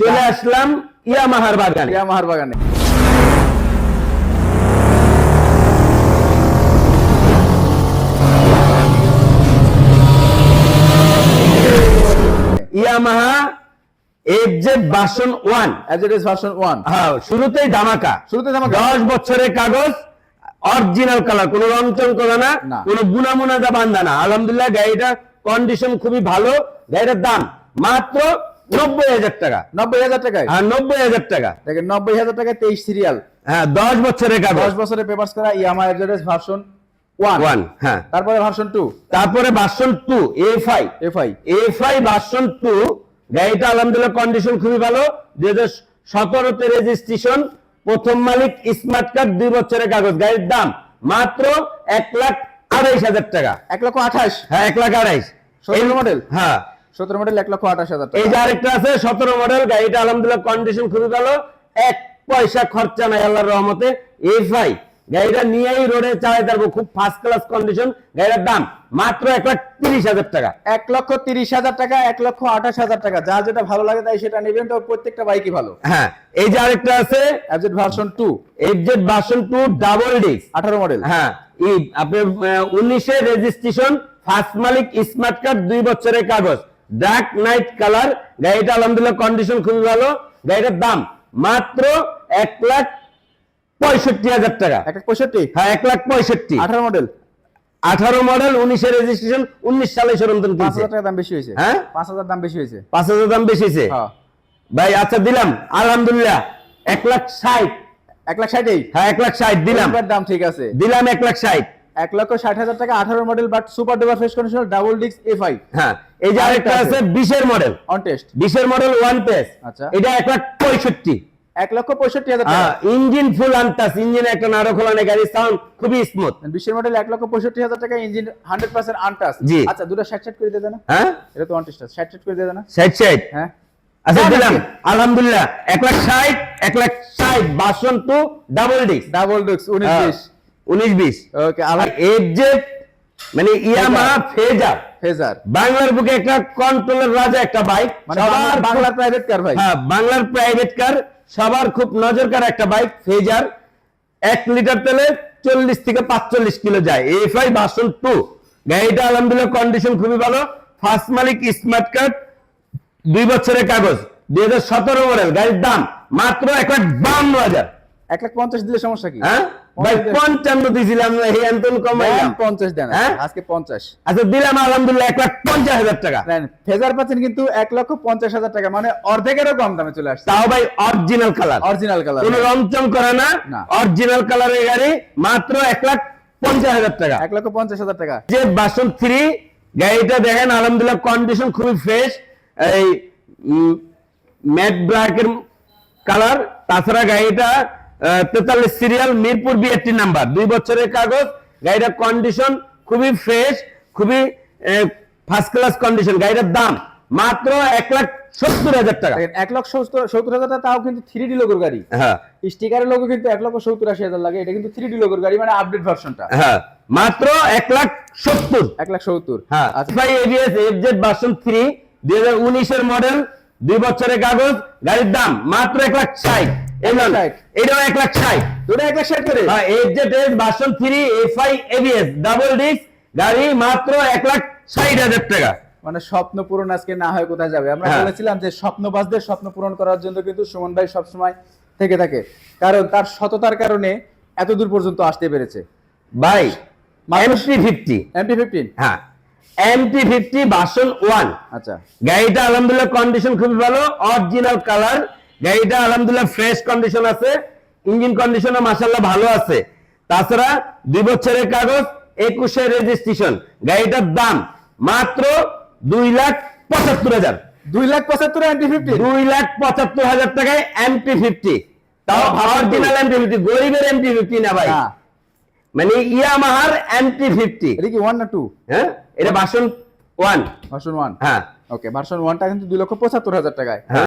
চলে আসলাম ইয়ামাহার বাগানে। ইয়ামাহার বাগানে। Yamaha F Z version one. As it version one. হ্যাঁ শুরুতেই ধামাকা। শুরুতে ধামাকা। দশ বছরের কাগজ অরিজিনাল কালার কোনো রং চং করা না। কোনো গুনামুনা দা বান্ধা না। আলহামদুলিল্লাহ গাড়িটা কন্ডিশন খুবই ভালো। গাড়িটার দাম মাত্র নব্বই হাজার টাকা। নব্বই হাজার টাকায়? হ্যাঁ নব্বই হাজার টাকা। দেখেন নব্বই হাজার টাকায় তেইশ সিরিয়াল হ্যাঁ দশ বছরের কাগজ দশ বছরের পেপার্স করা ইয়ামা অ্যাজ ভার্সন ওয়ান ওয়ান হ্যাঁ। তারপরে ভার্সন টু তারপরে version two F I FI F I version two গাড়িটা আলহামদুলিল্লাহ কন্ডিশন খুবই ভালো। দুই হাজার সতেরোতে রেজিস্ট্রেশন প্রথম মালিক স্মার্ট কার্ড দুই বছরের কাগজ। গাড়ির দাম মাত্র এক লাখ আড়াইশ হাজার টাকা। এক লক্ষ আঠাশ। হ্যাঁ এক লাখ আড়াইশ। সতেরো মডেল হ্যাঁ সতেরো মডেল এক লক্ষ আঠাশ হাজার এই যে আরেকটা আছে সতেরো মডেল গাড়িটা আলহামদুলিল্লাহ কন্ডিশন খুবই ভালো। এক পয়সা খরচা নাই আল্লাহর রহমতে। এফ আই গাড়িটা নিয়েই রোডে চালাতে পারব খুব ফার্স্ট ক্লাস কন্ডিশন গাড়িটার দাম মাত্র এক লাখ তিরিশ হাজার টাকা। এক লক্ষ তিরিশ হাজার টাকা এক লক্ষ আঠাশ হাজার টাকা। যা যেটা ভালো লাগে তাই সেটা নেবেন তো প্রত্যেকটা বাইকই ভালো। হ্যাঁ এই যে আরেকটা আছে it version two FZ version two double disc আঠারো মডেল হ্যাঁ এই আপনার উনিশে রেজিস্ট্রেশন ফার্স্ট মালিক স্মার্ট কার্ড দুই বছরের কাগজ। ডার্ক নাইট কালার গাড়িটা আলহামদুলিল্লাহ কন্ডিশন খুবই ভালো। গাড়িটার দাম মাত্র এক লাখ পঁয়ষট্টি হাজার টাকা। এক লাখ পঁয়ষট্টি? হ্যাঁ এক লাখ পঁয়ষট্টি। আঠারো মডেল আঠারো মডেল উনিশে রেজিস্ট্রেশন উনিশ সালে সরঞ্জন পাঁচ হাজার টাকা দাম বেশি হয়েছে। হ্যাঁ? পাঁচ হাজার দাম বেশি হয়েছে। পাঁচ হাজার দাম বেশিছে হ্যাঁ। ভাই আচ্ছা দিলাম। আলহামদুলিল্লাহ এক লাখ ষাট। এক লাখ ষাটেই হ্যাঁ এক লাখ ষাট দিলাম। দাম ঠিক আছে। দিলাম এক লাখ ষাট। এক লক্ষ ষাট হাজার টাকা আঠারো model but super duper fresh condition double disc F I হ্যাঁ এই যে আরেকটা আছে বিশের মডেল অন টেস্ট বিশের মডেল ওয়ান পেস আচ্ছা। এটা এক লাখ পঁয়ষট্টি। এক লক্ষ পঁয়ষট্টি হাজার টাকা। ইঞ্জিন ফুল আনতাস ইঞ্জিন একটা নাড়ো খোলানে গাড়ি সাউন্ড খুবই স্মুথ বিশের মডেল এক লক্ষ পঁয়ষট্টি হাজার টাকা ইঞ্জিন হান্ড্রেড পার্সেন্ট আনটাস জি। আচ্ছা দুটো ষাট ষাট করে দিয়ে না? হ্যাঁ? এটা তো অন টেস্ট ষাট ষাট করে দিয়ে না? ষাট ষাট? হ্যাঁ। আচ্ছা দিলাম। আলহামদুলিল্লাহ। এক লাখ ষাট এক লাখ ষাট version two double disc double disc উনিশ বিশ উনিশ বিশ। ওকে আর মানে ইয়ামা ফেজার। ফেজার। বাংলার বুকে একটা কন্ট্রোলের রাজা একটা বাইক মানে বাংলার প্রাইভেট কার ভাই হ্যাঁ বাংলার প্রাইভেট কার সবার খুব নজর কার একটা বাইক ফেজার। এক লিটার তেলে চল্লিশ থেকে পাঁচচল্লিশ কিলো যায়। এফআই ভার্সন টু গাড়িটা আলহামদুলিল্লাহ কন্ডিশন খুবই ভালো। ফার্স্ট মালিক স্মার্ট কার্ড দুই বছরের কাগজ। দুই হাজার সতেরো মডেল গাড়ির দাম মাত্র এক লাখ বান্ন হাজার। এক লাখ পঞ্চাশ দিলে সমস্যা কি? হ্যাঁ? ভাই পঞ্চান্ন দিয়েছিলাম এই আন্তন কমাইলাম। দেন পঞ্চাশ দেন। হ্যাঁ? আজকে পঞ্চাশ। আচ্ছা দিলাম আলহামদুলিল্লাহ এক লাখ পঞ্চাশ হাজার টাকা। নেন ফেজার পাচ্ছেন কিন্তু এক লক্ষ পঞ্চাশ হাজার টাকা মানে অর্ধেকেরও কম দামে চলে আসছে। তাও ভাই অরিজিনাল কালার অরিজিনাল কালার কোন রংচং করে না না। অরিজিনাল কালারের গাড়ি মাত্র এক লাখ পঞ্চাশ হাজার টাকা। এক লক্ষ পঞ্চাশ হাজার টাকা। যে বাসন থ্রি গাড়িটা দেখেন আলহামদুলিল্লাহ কন্ডিশন খুবই ফ্রেশ এই ম্যাট ব্ল্যাকের কালার তাছাড়া গাড়িটা তেতাল্লিশ সিরিয়াল মিরপুর বিএটি নাম্বার দুই বছরের কাগজ গাড়িটার কন্ডিশন খুবই ফ্রেশ খুবই ফার্স্ট ক্লাস কন্ডিশন গাড়িটার দাম মাত্র এক লাখ সত্তর হাজার টাকা। এক লক্ষ সত্তর হাজার টাকা তাও কিন্তু থ্রি ডি লোগোর গাড়ি। হ্যাঁ। স্টিকারের লোগো কিন্তু এক লক্ষ সত্তর আশি হাজার লাগে এটা কিন্তু থ্রি ডি লোগোর গাড়ি মানে আপডেট ভার্সনটা হ্যাঁ মাত্র এক লাখ সত্তর। এক লাখ সত্তর। হ্যাঁ ভাই এবিএস এফজেড ভার্সন থ্রি দুই হাজার উনিশের মডেল দুই বছরের কাগজ গাড়ির দাম মাত্র এক লাখ ষাট। এটাও এক লাখ ষাট। দুটো এক লাখ ষাট করে। হ্যাঁ FZ S version three FI ABS double disc গাড়ি মাত্র এক লাখ ষাট হাজার টাকা। মানে স্বপ্ন পূরণ আজকে না হয় কোথায় যাবে? আমরা হ্যাঁ। বলেছিলাম যে স্বপ্নবাজদের স্বপ্ন পূরণ করার জন্য কিন্তু সুমন ভাই সবসময় থেকে থাকে। কারণ তার সততার কারণে এত দূর পর্যন্ত আসতে পেরেছে। ভাই এমটি ফিফটি এমটি ফিফটিন হ্যাঁ এমটি ফিফটি ভার্সন ওয়ান আচ্ছা। গাড়িটা আলহামদুলিল্লাহ কন্ডিশন খুবই ভালো অরিজিনাল কালার গাড়িটা আলহামদুলিল্লাহ ফ্রেশ কন্ডিশন আছে ইঞ্জিন কন্ডিশনও মাসাল্লাহ ভালো আছে। তাছাড়া দুই বছরের কাগজ একুশে রেজিস্ট্রেশন গাড়িটার দাম মাত্র দুই লাখ পঁচাত্তর হাজার। দুই লাখ পঁচাত্তর এমটি ফিফটিন দুই লাখ পঁচাত্তর হাজার টাকায় এমটি ফিফটি তাও অরিজিনাল এমটি ফিফটি গরিবের এমটি ফিফটি না ভাই। হ্যাঁ। মানে ইয়ামাহার এমটি ফিফটি এটা কি ওয়ান না টু হ্যাঁ এটা বাসন ওয়ান ভার্সন ওয়ান হ্যাঁ। ওকে ভার্সন ওয়ানটা কিন্তু দুই লক্ষ পঁচাত্তর হাজার টাকায়। হ্যাঁ।